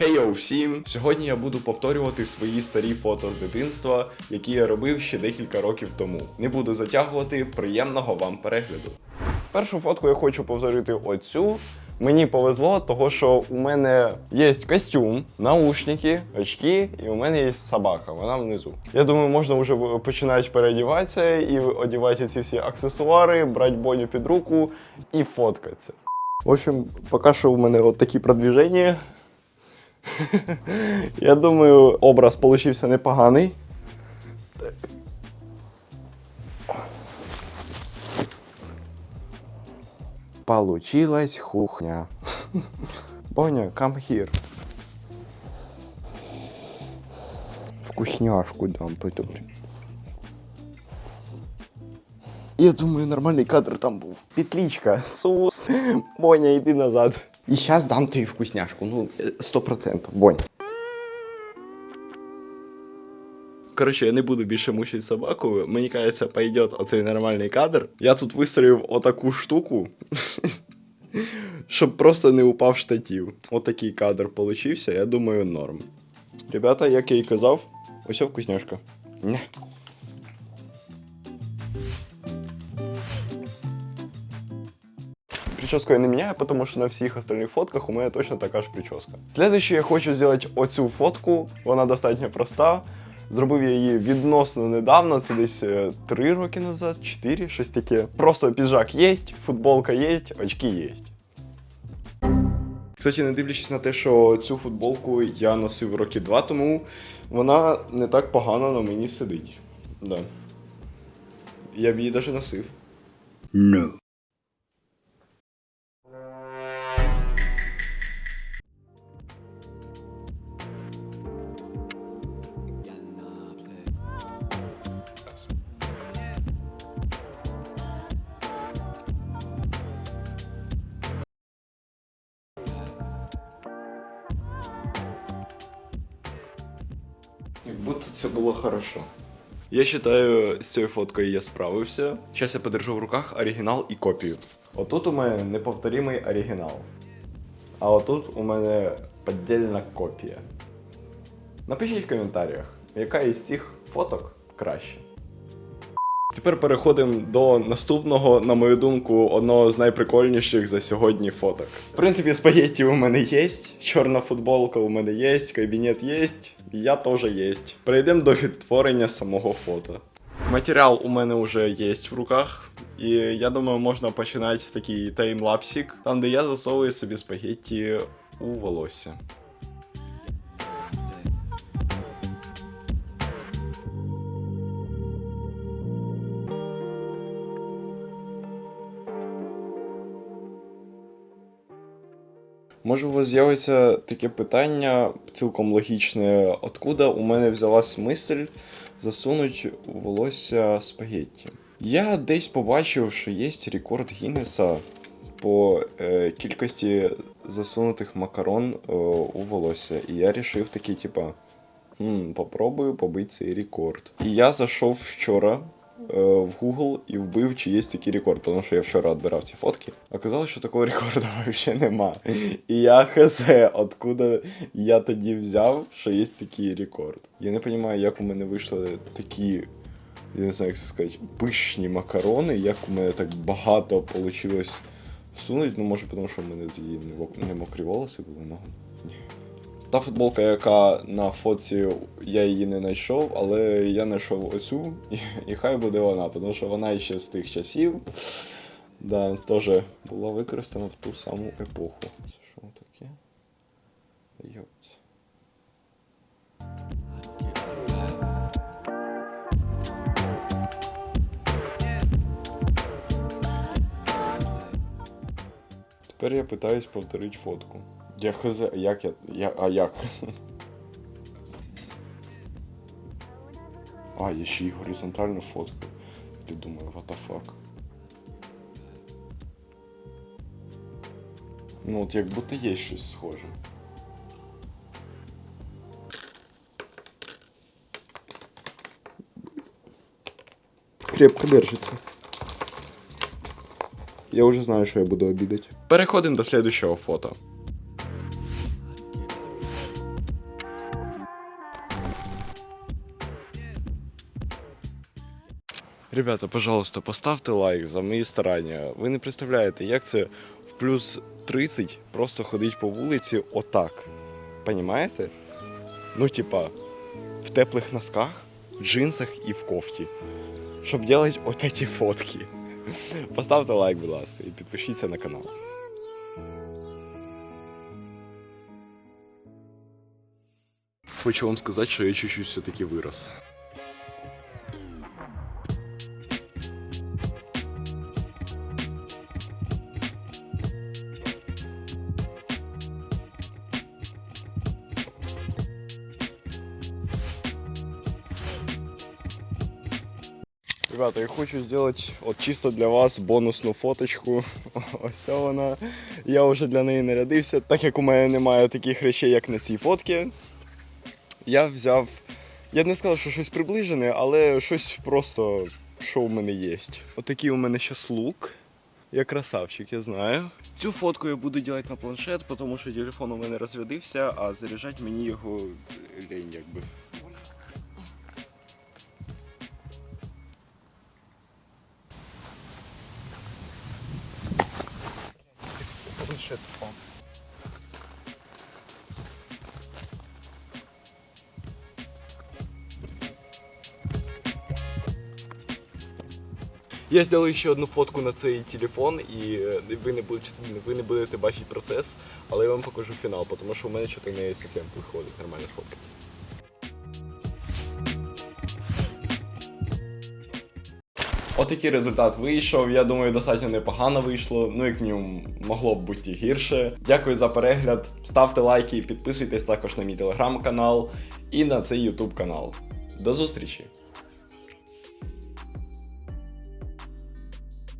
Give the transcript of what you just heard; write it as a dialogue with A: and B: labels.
A: Хей-йоу всім! Сьогодні я буду повторювати свої старі фото з дитинства, які я робив ще декілька років тому. Не буду затягувати, приємного вам перегляду. Першу фотку я хочу повторити оцю. Мені повезло, того що у мене є костюм, наушники, очки, і у мене є собака, вона внизу. Я думаю, можна вже починати переодіватися і одягати ці всі аксесуари, брати Боню під руку і фоткатися. В общем, поки що у мене от такі продвіження. Я думаю, образ получився непоганий. Получилась хухня. Боня, come here. Вкусняшку дам, пойдем. Я думаю, нормальний кадр там був. Петличка, сус. Боня, йди назад. І зараз дам тобі вкусняшку. Ну, е, 100%, Бонь. Коротше, я не буду більше мучити собаку. Мені кажеться, пойдет оцей нормальний кадр. Я тут вистроїв отаку штуку, щоб просто не упав штатів. Отакий кадр получився, я думаю, норм. Ребята, як я і казав, ось вкусняшка. Прическу я не меняю, потому что на всех остальных фотках у меня точно такая же прическа. Следующее я хочу зробити оцю фотку. Вона достатньо проста. Зробив я її відносно недавно, це десь 3 роки назад, 4, щось таке. Просто піджак є, футболка є, очки є. Кстати, не дивлячись на те, що цю футболку я носив роки два тому, вона не так погано на мені сидить. Да. Я б її навіть носив.
B: No.
A: Як будто це було хорошо. Я вважаю, з цією фоткою я справився. Зараз я подержу в руках оригінал і копію. Отут у мене неповторимий оригінал. А отут у мене поддельна копія. Напишіть в коментарях, яка із цих фоток краще. Тепер переходимо до наступного, на мою думку, одного з найприкольніших за сьогодні фоток. В принципі, спагетті у мене є, чорна футболка у мене є, кабінет є, я теж є. Перейдемо до відтворення самого фото. Матеріал у мене вже є в руках, і я думаю, можна починати такий таймлапсик, там де я засовую собі спагетті у волосся. Може, у вас з'явиться таке питання цілком логічне, откуда у мене взялась мисль засунути у волосся спагетті. Я десь побачив, що є рекорд Гіннеса по е, кількості засунутих макарон е, у волосся. І я вирішив такий, типа, хм, попробую побити цей рекорд. І я зайшов вчора в Google і вбив, чи є такий рекорд, тому що я вчора відбирав ці фотки. Оказалось, що такого рекорду взагалі нема. І я хз, откуда я тоді взяв, що є такий рекорд. Я не розумію, як у мене вийшли такі. Я не знаю, як це сказати, пишні макарони, як у мене так багато вийшло всунути. Ну, може, тому що в мене не, не мокрі волоси були, ну. Та футболка, яка на фоці, я її не знайшов, але я знайшов оцю, і, і хай буде вона, тому що вона ще з тих часів. Да, теж була використана в ту саму епоху. Це що таке? Тепер я питаюсь повторити фотку. Я хз, як я. я а як? А, я ще й горизонтальну фотку. Ти думаю, what the fuck? Ну, от як будто є щось схоже. Крепко держится. Я уже знаю, що я буду обідати. Переходимо до следующего фото. Ребята, пожалуйста, поставте лайк за мої старання. Ви не представляєте, як це в плюс 30 просто ходить по вулиці отак. Понімаєте? Ну, типа, в теплих носках, джинсах і в кофті. Щоб делать от эти фотки. Поставте лайк, будь ласка, і підпишіться на канал. Хочу вам сказати, що я чуть-чуть все-таки вирос. Ребята, я хочу сделать от чисто для вас бонусну фоточку. Ось вона. Я вже для неї нарядився. Так як у мене немає таких речей, як на цій фотці, я взяв. Я б не сказав, що щось приближене, але щось просто, що у мене є. Отакий у мене зараз лук. Я красавчик, я знаю. Цю фотку я буду робити на планшет, тому що телефон у мене розрядився, а заряджати мені його лень якби. Я зробив ще одну фотку на цей телефон, і е, ви не будете, ви не будете бачити процес, але я вам покажу фінал, тому що у мене щось не зовсім виходить нормально сфоткати. Отакий результат вийшов. Я думаю, достатньо непогано вийшло. Ну, як мінімум, могло б бути гірше. Дякую за перегляд. Ставте лайки, підписуйтесь також на мій телеграм-канал і на цей ютуб канал. До зустрічі!